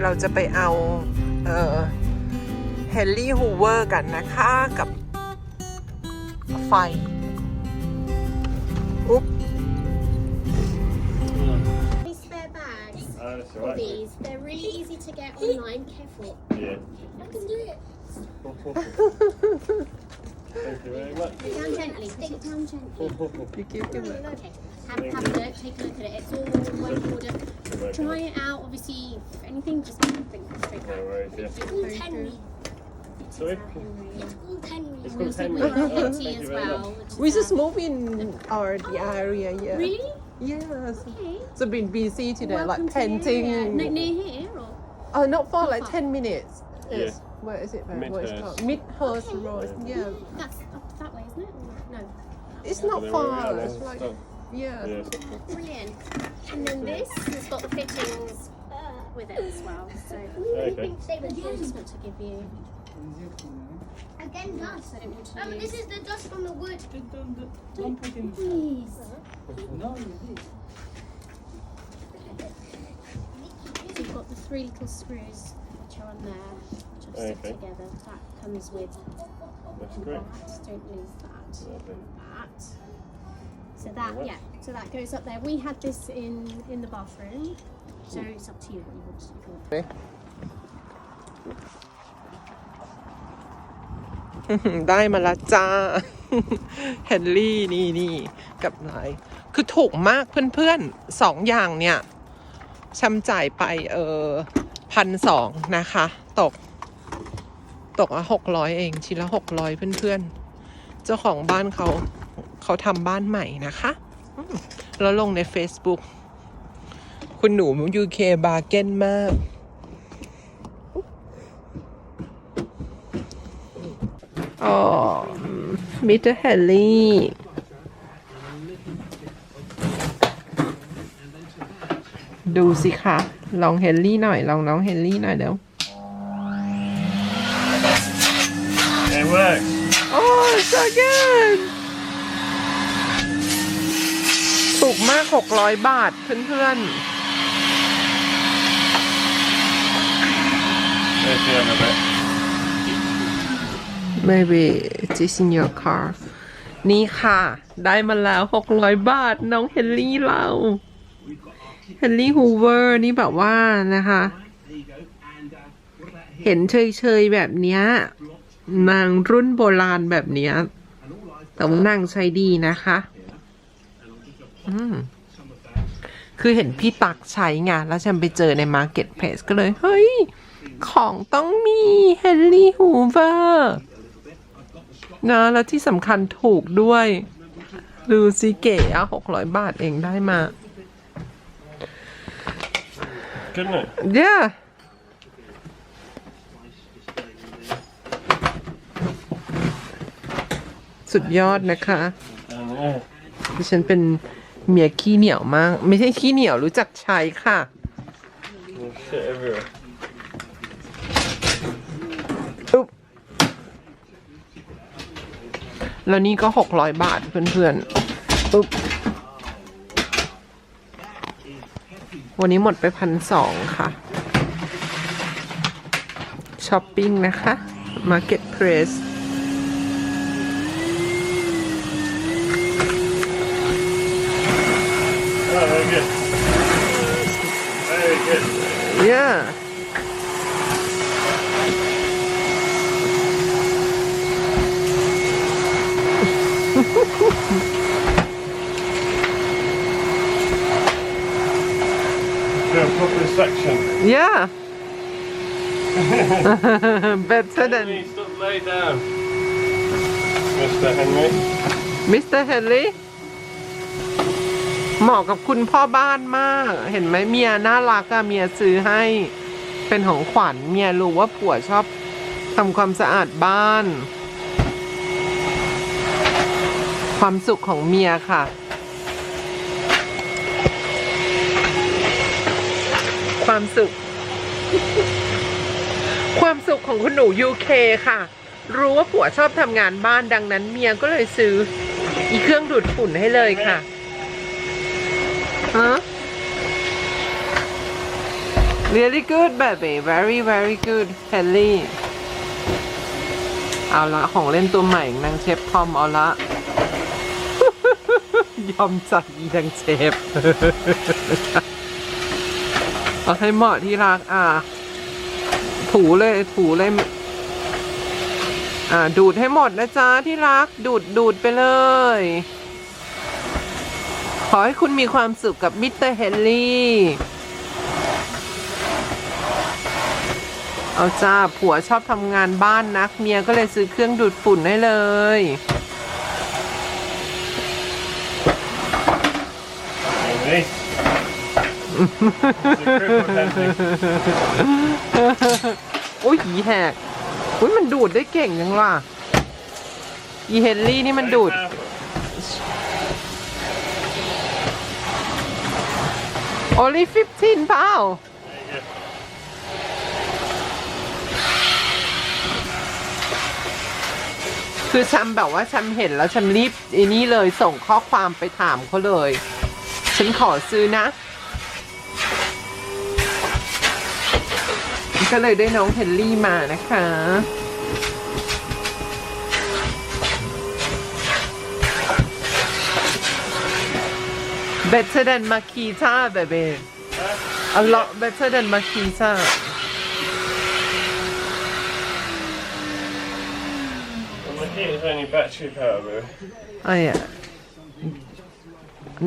เราจะไปเอาเอ่อเฮนรี่ฮูเวอร์กันนะคะกับไฟ อุ๊บ These spare bags, Oh, that's all alright. these, they're really easy to get online. Careful. Yeah. I can do it. Thank you very much. Down gently. Put it down gently. you give him Okay. Have, have a look. Take a look at it. It's all well ordered. Try it out. Obviously, if anything, just bring straight No back. worries, yeah. It's called Henry. Sorry? It's called Henry. It's called Henry. Oh, as well. We just uh, move in our the area yeah Really? yes Okay. so been busy today Welcome like painting No, near here or? oh not far like far. 10 minutes Yeah. Yes. where is it man? Where is it Midhurst. Midhurst Okay. Road yeah That's up that way, isn't it? No. it's not far it's like. Yeah Yeah, stop. Brilliant. And then this has got the fittings with it as well. So Okay. I just want to give you. Again, dust. I don't want to Um, use. this is the dust from the wood. Don't put it in the wood. Please. No, So you've got the three little screws which are on there, which are stick Okay. together. That comes with That's great. that. Don't lose that. Lovely. That. So that, yeah. So that goes up there. We had this in in the bathroom. So it's up to you what you want to do. if you want. ได้มาแล้วจ้า เฮนรี่นี่นี่กับไหนคือถูกมากเพื่อนๆสองอย่างเนี่ยชำจ่ายไปเออพันสองนะคะ ตก ตกละหกร้อยเองชิ้นละหกร้อยเพื่อนๆ เจ้าของบ้านเขาเขาทำบ้านใหม่นะคะอืม แล้วลงใน Facebook คุณหนู UK บาร์เก้นมาก อ๋อ มิสเตอร์แฮร์รี่ดูสิคะลองเฮนรี่หน่อย ลองน้องเฮนรี่หน่อยเดี๋ยว It works. โอ้ so good ถูก มาก 600 บาท เพื่อน There's the other bit. ๆ maybe it's in your car นี่ค่ะ ได้มาแล้ว 600 บาท น้องเฮนรี่เราเฮนรี่ฮูเวอร์นี่แบบว่านะคะ เห็นเฉยๆแบบเนี้ย นางรุ่นโบราณแบบเนี้ยแต่ว่านางใช้ดีนะคะ อืมคือเห็นพี่ตักใช้ไงแล้วฉันไปเจอใน Market Place ก็เลย เฮ้ย ของต้องมีเฮนรี่ฮูเวอร์นะแล้วที่สำคัญถูกด้วยดูสิเก๋อะหกร้อยบาทเองได้มา Good, isn't it? yeah สุดยอดนะคะ Down there. ดิฉันเป็น เมียขี้เหนียวมาก ไม่ใช่ขี้เหนียวรู้จักใช้ค่ะ Shit everywhere. อุ๊บแล้วนี่ก็หกร้อยบาทเพื่อนๆอุ๊บวันนี้หมดไปพันสองค่ะช้อปปิ้งนะคะ Market Place good. yeah Do section. yeah better than Henry, stop lay down. Mr. Henry. มิส เหมาะกับคุณพ่อบ้านมาก เห็นไหมเมียน่ารักอะเมียซื้อให้ เป็นของขวัญเมียรู้ว่าผัวชอบทำความสะอาดบ้าน ความสุขของเมียค่ะความสุข ความสุขของคุณหนูยูเคค่ะ รู้ว่าผัวชอบทำงานบ้านดังนั้นเมียก็เลยซื้อ อีเครื่องดูดฝุ่นให้เลยค่ะ ฮะ really good baby very very good Henry เอาละของเล่นตัวใหม่นางเชฟพอมเอาละ ยอมจัดอีนางเชฟ เอาให้เหมาะที่รักอะ ถูเลยถูเลย อ่าดูดให้หมดนะจ๊ะที่รัก ดูดดูดไปเลย ขอให้คุณมีความสุขกับมิสเตอร์เฮนรี่ เอาจ้า ผัวชอบทำงานบ้านนัก เมียก็เลยซื้อเครื่องดูดฝุ่นให้เลย Amy. Secret pretending. โอ้ยหีแหกอุ้ยมันดูดได้เก่งจังว่ะอีเฮนรี่นี่มันดูด Very careful. Only 15 pounds There you go. คือฉันแบบว่าฉันเห็นแล้วฉันรีบไอ้นี่เลยส่งข้อความไปถามเขาเลย ฉันขอซื้อนะ ก็เลยได้น้องเฮนรี่มานะคะ better than Makita baby a lot better than Makita Well, my heater's only battery power, bro. ไอ้อะ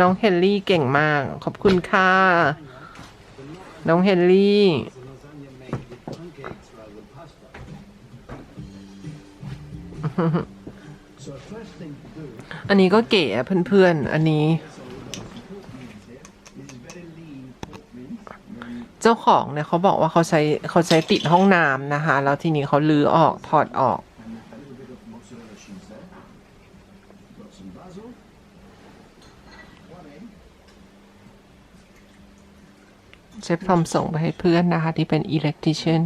น้องเฮนรี่เก่งมาก ขอบคุณค่ะ น้องเฮนรี่ อันนี้ก็เก๋เพื่อนๆ อันนี้ เจ้าของเนี่ยเขาบอกว่าเขาใช้เขาใช้ติดห้องน้ำนะคะ แล้วทีนี้เขาลื้อออกถอดออก เชฟทอมส่งไปให้เพื่อนนะคะ ที่เป็นอิเล็กทริเชน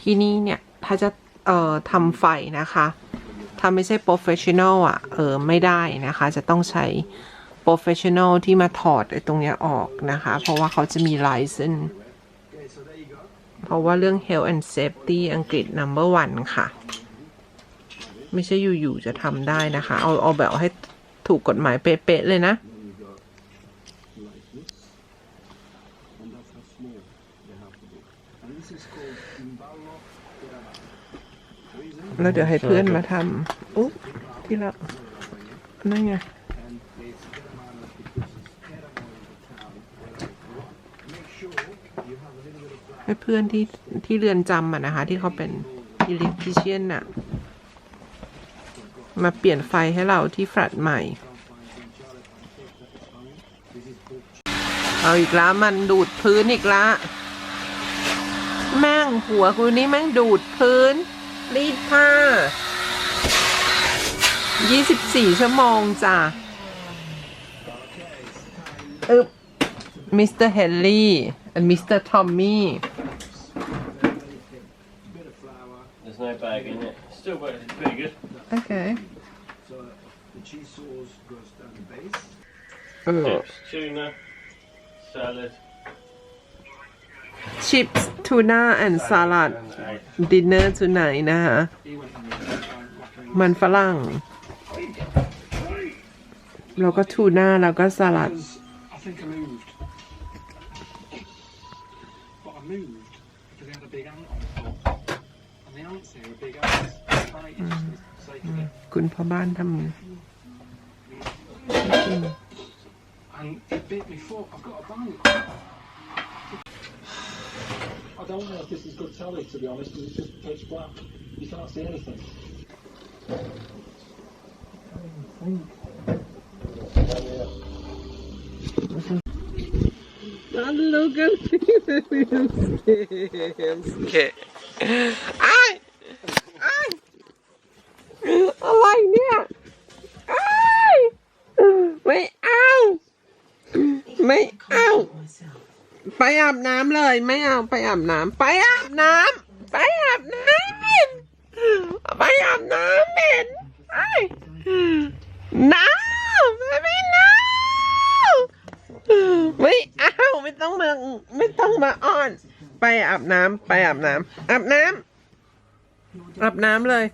ที่นี่เนี่ย ถ้าจะเอ่อทำไฟนะคะ ถ้าไม่ใช่โปรเฟชชั่นอลอะ เออ ไม่ได้นะคะ จะต้องใช้ โปรเฟชชั่นอลที่มาถอดไอ้ตรงเนี้ยออกนะคะ เพราะว่าเขาจะมีไลเซนเพราะว่าเรื่อง health and safety อังกฤษ number one ค่ะ ไม่ใช่อยู่ ๆ จะทำได้นะคะ เอาเอาแบบให้ถูกกฎหมายเป๊ะ ๆ เลยนะ แล้วเดี๋ยวให้เพื่อนมาทำอุ๊บที่ละนั่นไง ให้เพื่อนที่ที่เรือนจำอะนะคะ ที่เขาเป็นอิเล็กทริเชียนอะมาเปลี่ยนไฟให้เราที่แฟลตใหม่ เอาอีกแล้วมันดูดพื้นอีกละแม่งหัวคุณนี่แม่งดูดพื้น รีดผ้า 24 ชั่วโมงจ้ะอึบมิสเตอร์เฮนรี่ and มิสเตอร์ทอมมี่ There's no bag in it. Still works. It's pretty good. โอเค The cheese sauce goes down the base. เออ Chips, tuna, salad, chips tuna and salad and egg. dinner tonight นะคะ มันฝรั่ง แล้วก็ทูน่าแล้วก็สลัด Because I think I moved. But I moved คุณพ่อบ้านท And it bit me foot. I've got a bite. I don't know if this is good telly, to be honest, because it's just pitch black. You can't see anything.ำ look at me I'm scared ไปอาบน้ำเลย ไม่เอาไปอาบน้ำไปอาบน้ำไปอาบน้ำเหม็นไปอาบน้ำเหม็นไอ้น้ำไม่น้ำไม่เอาไม่ต้องมาไม่ต้องมาอ้อน ไปอาบน้ำไปอาบน้ำอาบน้ำอาบน้ำเลย